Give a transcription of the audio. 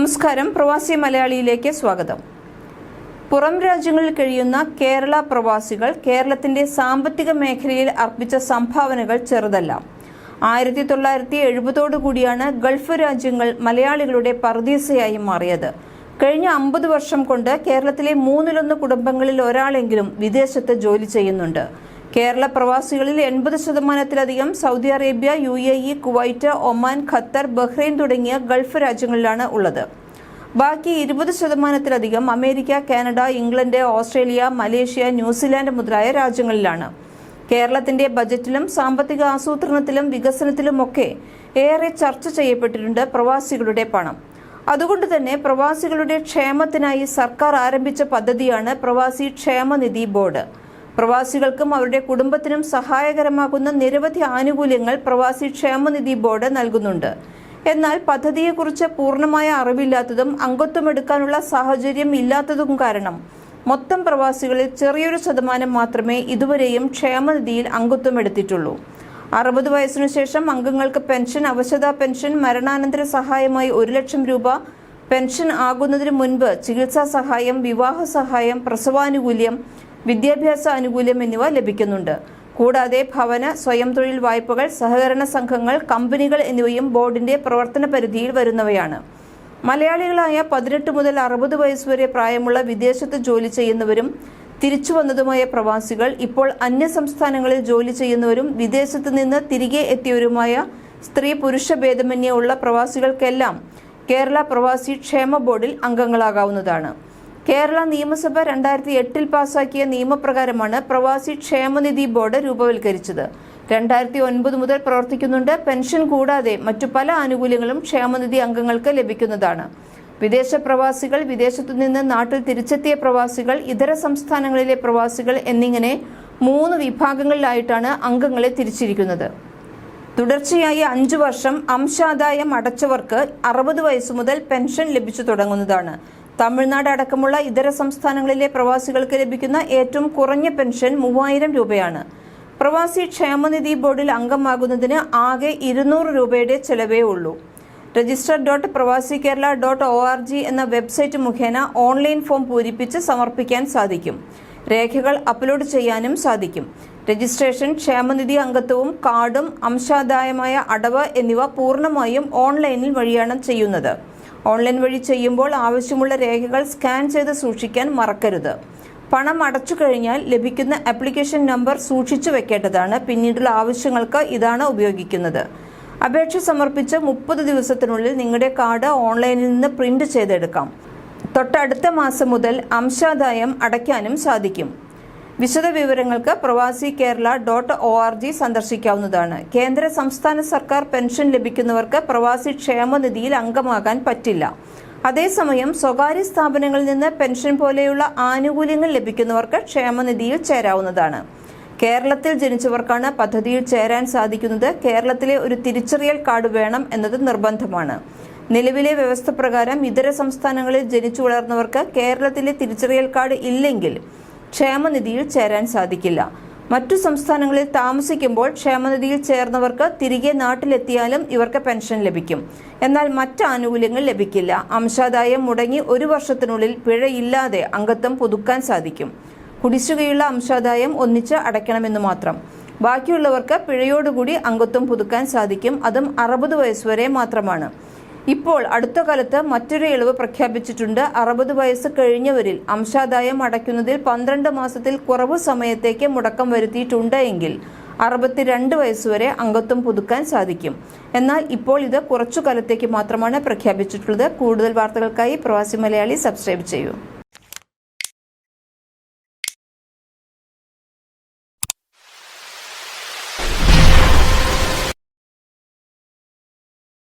നമസ്കാരം. പ്രവാസി മലയാളിയിലേക്ക് സ്വാഗതം. പുറം രാജ്യങ്ങളിൽ കഴിയുന്ന കേരള പ്രവാസികൾ കേരളത്തിന്റെ സാമ്പത്തിക മേഖലയിൽ അർപ്പിച്ച സംഭാവനകൾ ചെറുതല്ല. ആയിരത്തി തൊള്ളായിരത്തി എഴുപതോടുകൂടിയാണ് ഗൾഫ് രാജ്യങ്ങൾ മലയാളികളുടെ പർദീസയായി മാറിയത്. കഴിഞ്ഞ അമ്പത് വർഷം കൊണ്ട് കേരളത്തിലെ മൂന്നിലൊന്ന് കുടുംബങ്ങളിൽ ഒരാളെങ്കിലും വിദേശത്ത് ജോലി ചെയ്യുന്നുണ്ട്. കേരള പ്രവാസികളിൽ എൺപത് ശതമാനത്തിലധികം Saudi Arabia U A E Kuwait Oman Qatar Bahrain തുടങ്ങിയ ഗൾഫ് രാജ്യങ്ങളിലാണ് ഉള്ളത്. ബാക്കി ഇരുപത് ശതമാനത്തിലധികം America Canada England Australia Malaysia New Zealand മുതലായ രാജ്യങ്ങളിലാണ്. കേരളത്തിന്റെ ബജറ്റിലും സാമ്പത്തിക ആസൂത്രണത്തിലും വികസനത്തിലുമൊക്കെ ഏറെ ചർച്ച ചെയ്യപ്പെട്ടിട്ടുണ്ട് പ്രവാസികളുടെ പണം. അതുകൊണ്ട് തന്നെ പ്രവാസികളുടെ ക്ഷേമത്തിനായി സർക്കാർ ആരംഭിച്ച പദ്ധതിയാണ് പ്രവാസി ക്ഷേമനിധി ബോർഡ്. പ്രവാസികൾക്കും അവരുടെ കുടുംബത്തിനും സഹായകരമാകുന്ന നിരവധി ആനുകൂല്യങ്ങൾ പ്രവാസി ക്ഷേമനിധി ബോർഡ് നൽകുന്നുണ്ട്. എന്നാൽ പദ്ധതിയെക്കുറിച്ച് പൂർണമായ അറിവില്ലാത്തതും അംഗത്വമെടുക്കാനുള്ള സാഹചര്യം ഇല്ലാത്തതും കാരണം മൊത്തം പ്രവാസികളിൽ ചെറിയൊരു ശതമാനം മാത്രമേ ഇതുവരെയും ക്ഷേമനിധിയിൽ അംഗത്വം എടുത്തിട്ടുള്ളൂ. അറുപത് വയസ്സിനു ശേഷം അംഗങ്ങൾക്ക് പെൻഷൻ അവശതാ പെൻഷൻ മരണാനന്തര സഹായമായി ഒരു ലക്ഷം രൂപ പെൻഷൻ ആകുന്നതിന് മുൻപ് ചികിത്സാ സഹായം വിവാഹ സഹായം പ്രസവാനുകൂല്യം വിദ്യാഭ്യാസ ആനുകൂല്യം എന്നിവ ലഭിക്കുന്നുണ്ട്. കൂടാതെ ഭവന സ്വയം തൊഴിൽ വായ്പകൾ സഹകരണ സംഘങ്ങൾ കമ്പനികൾ എന്നിവയും ബോർഡിന്റെ പ്രവർത്തന പരിധിയിൽ വരുന്നവയാണ്. മലയാളികളായ പതിനെട്ട് മുതൽ അറുപത് വയസ്സുവരെ പ്രായമുള്ള വിദേശത്ത് ജോലി ചെയ്യുന്നവരും തിരിച്ചു വന്നതുമായ പ്രവാസികൾ ഇപ്പോൾ അന്യ സംസ്ഥാനങ്ങളിൽ ജോലി ചെയ്യുന്നവരും വിദേശത്ത് നിന്ന് തിരികെ എത്തിയവരുമായ സ്ത്രീ പുരുഷ ഭേദമന്യേ ഉള്ള പ്രവാസികൾക്കെല്ലാം കേരള പ്രവാസി ക്ഷേമ ബോർഡിൽ അംഗങ്ങളാകാവുന്നതാണ്. കേരള നിയമസഭ രണ്ടായിരത്തി എട്ടിൽ പാസാക്കിയ നിയമപ്രകാരമാണ് പ്രവാസി ക്ഷേമനിധി ബോർഡ് രൂപവൽക്കരിച്ചത്. രണ്ടായിരത്തി ഒൻപത് മുതൽ പ്രവർത്തിക്കുന്നുണ്ട്. പെൻഷൻ കൂടാതെ മറ്റു പല ആനുകൂല്യങ്ങളും ക്ഷേമനിധി അംഗങ്ങൾക്ക് ലഭിക്കുന്നതാണ്. വിദേശ പ്രവാസികൾ വിദേശത്തു നിന്ന് നാട്ടിൽ തിരിച്ചെത്തിയ പ്രവാസികൾ ഇതര സംസ്ഥാനങ്ങളിലെ പ്രവാസികൾ എന്നിങ്ങനെ മൂന്ന് വിഭാഗങ്ങളിലായിട്ടാണ് അംഗങ്ങളെ തിരിച്ചിരിക്കുന്നത്. തുടർച്ചയായി അഞ്ചു വർഷം അംശാദായം അടച്ചവർക്ക് അറുപത് വയസ്സു മുതൽ പെൻഷൻ ലഭിച്ചു തുടങ്ങുന്നതാണ്. തമിഴ്നാട് അടക്കമുള്ള ഇതര സംസ്ഥാനങ്ങളിലെ പ്രവാസികൾക്ക് ലഭിക്കുന്ന ഏറ്റവും കുറഞ്ഞ പെൻഷൻ മൂവായിരം രൂപയാണ്. പ്രവാസി ക്ഷേമനിധി ബോർഡിൽ അംഗമാകുന്നതിന് ആകെ ഇരുന്നൂറ് രൂപയുടെ ചെലവേ ഉള്ളൂ. Register dot Pravasi Kerala dot O R G എന്ന വെബ്സൈറ്റ് മുഖേന ഓൺലൈൻ ഫോം പൂരിപ്പിച്ച് സമർപ്പിക്കാൻ സാധിക്കും. രേഖകൾ അപ്ലോഡ് ചെയ്യാനും സാധിക്കും. രജിസ്ട്രേഷൻ ക്ഷേമനിധി അംഗത്വവും കാർഡും അംശാദായമായ അടവ് എന്നിവ പൂർണമായും ഓൺലൈനിൽ വഴിയാണ് ചെയ്യുന്നത്. ഓൺലൈൻ വഴി ചെയ്യുമ്പോൾ ആവശ്യമുള്ള രേഖകൾ സ്കാൻ ചെയ്ത് സൂക്ഷിക്കാൻ മറക്കരുത്. പണം അടച്ചു കഴിഞ്ഞാൽ ലഭിക്കുന്ന ആപ്ലിക്കേഷൻ നമ്പർ സൂക്ഷിച്ചു വെക്കേണ്ടതാണ്. പിന്നീടുള്ള ആവശ്യങ്ങൾക്ക് ഇതാണ് ഉപയോഗിക്കുന്നത്. അപേക്ഷ സമർപ്പിച്ച് മുപ്പത് ദിവസത്തിനുള്ളിൽ നിങ്ങളുടെ കാർഡ് ഓൺലൈനിൽ നിന്ന് പ്രിന്റ് ചെയ്തെടുക്കാം. തൊട്ടടുത്ത മാസം മുതൽ അംശാദായം അടയ്ക്കാനും സാധിക്കും. വിശദ വിവരങ്ങൾക്ക് Pravasi Kerala dot O R G സന്ദർശിക്കാവുന്നതാണ്. കേന്ദ്ര സംസ്ഥാന സർക്കാർ പെൻഷൻ ലഭിക്കുന്നവർക്ക് പ്രവാസി ക്ഷേമനിധിയിൽ അംഗമാകാൻ പറ്റില്ല. അതേസമയം സ്വകാര്യ സ്ഥാപനങ്ങളിൽ നിന്ന് പെൻഷൻ പോലെയുള്ള ആനുകൂല്യങ്ങൾ ലഭിക്കുന്നവർക്ക് ക്ഷേമനിധിയിൽ ചേരാവുന്നതാണ്. കേരളത്തിൽ ജനിച്ചവർക്കാണ് പദ്ധതിയിൽ ചേരാൻ സാധിക്കുന്നത്. കേരളത്തിലെ ഒരു തിരിച്ചറിയൽ കാർഡ് വേണം എന്നത് നിർബന്ധമാണ്. നിലവിലെ വ്യവസ്ഥ പ്രകാരം ഇതര സംസ്ഥാനങ്ങളിൽ ജനിച്ചു വളർന്നവർക്ക് കേരളത്തിലെ തിരിച്ചറിയൽ കാർഡ് ഇല്ലെങ്കിൽ ക്ഷേമനിധിയിൽ ചേരാൻ സാധിക്കില്ല. മറ്റു സംസ്ഥാനങ്ങളിൽ താമസിക്കുമ്പോൾ ക്ഷേമനിധിയിൽ ചേർന്നവർക്ക് തിരികെ നാട്ടിലെത്തിയാലും ഇവർക്ക് പെൻഷൻ ലഭിക്കും. എന്നാൽ മറ്റ് ആനുകൂല്യങ്ങൾ ലഭിക്കില്ല. അംശാദായം മുടങ്ങി ഒരു വർഷത്തിനുള്ളിൽ പിഴയില്ലാതെ അംഗത്വം പുതുക്കാൻ സാധിക്കും. കുടിശ്ശികയുള്ള അംശാദായം ഒന്നിച്ച് അടയ്ക്കണമെന്ന് മാത്രം. ബാക്കിയുള്ളവർക്ക് പിഴയോടുകൂടി അംഗത്വം പുതുക്കാൻ സാധിക്കും. അതും അറുപത് വയസ്സുവരെ മാത്രമാണ്. ഇപ്പോൾ അടുത്ത കാലത്ത് മറ്റൊരു ഇളവ് പ്രഖ്യാപിച്ചിട്ടുണ്ട്. അറുപത് വയസ്സ് കഴിഞ്ഞവരിൽ അംശാദായം അടയ്ക്കുന്നതിൽ പന്ത്രണ്ട് മാസത്തിൽ കുറവ് സമയത്തേക്ക് മുടക്കം വരുത്തിയിട്ടുണ്ട് എങ്കിൽ അറുപത്തിരണ്ട് വയസ്സുവരെ അംഗത്വം പുതുക്കാൻ സാധിക്കും. എന്നാൽ ഇപ്പോൾ ഇത് കുറച്ചു കാലത്തേക്ക് മാത്രമാണ് പ്രഖ്യാപിച്ചിട്ടുള്ളത്. കൂടുതൽ വാർത്തകൾക്കായി പ്രവാസി മലയാളി സബ്സ്ക്രൈബ് ചെയ്യൂ.